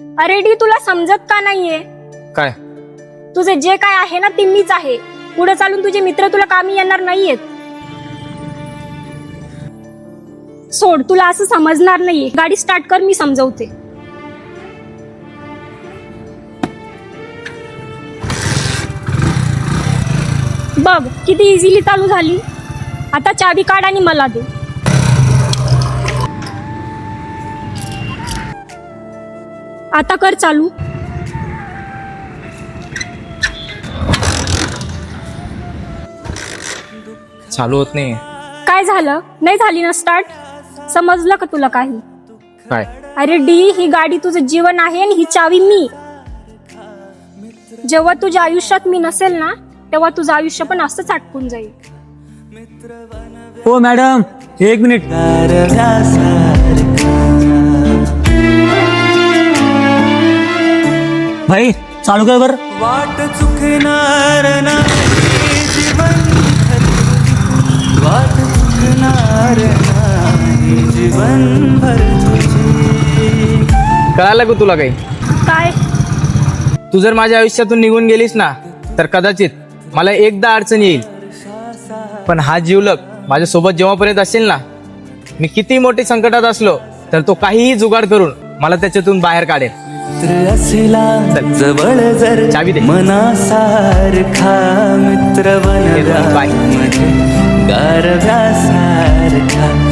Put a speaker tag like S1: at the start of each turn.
S1: अरे डी तुला समजत का नाहीये?
S2: काय?
S1: तुझे जे काय आहे ना ते मीच आहे. पुढे चालून तुझे मित्र तुला कामी येणार नाहीयेत. सोड तुला असं समजणार नाहीये. गाडी स्टार्ट कर मी समजवते. बघ किती इझिली चालू झाली. आता चाबी काढ आणि मला दे. आता कर चालू.
S2: चालू होत नाही.
S1: काय झालं? नाही झाली ना स्टार्ट समजलं का तुला काही?
S2: काय?
S1: अरे डी ही गाडी तुझं जीवन आहे आणि ही चावी मी. जेव्हा तुझ्या आयुष्यात मी नसेल ना तेव्हा तुझं आयुष्य पण असंच अटकून जाईल.
S3: हो मॅडम. एक मिनिट. भाई चालू कर बर.
S4: वाट चुकणार नाही जीवन भर वाट चुकणार नाही जीवन भर तुझी
S2: कळालं का तुला काही?
S1: काय?
S2: तू जर माझ्या आयुष्यातून निघून गेलीस ना तर कदाचित मला एकदा अडचण येईल. पण हा जीवलक माझ्या सोबत जेव्हापर्यंत असेल ना मी किती मोठे संकटात असलो तर तो काहीही जुगाड करून मला त्याच्यातून बाहेर काढेल.
S4: मित्र असला. जवळ जर. मनासारखा मित्र. वन गारव्यासारखा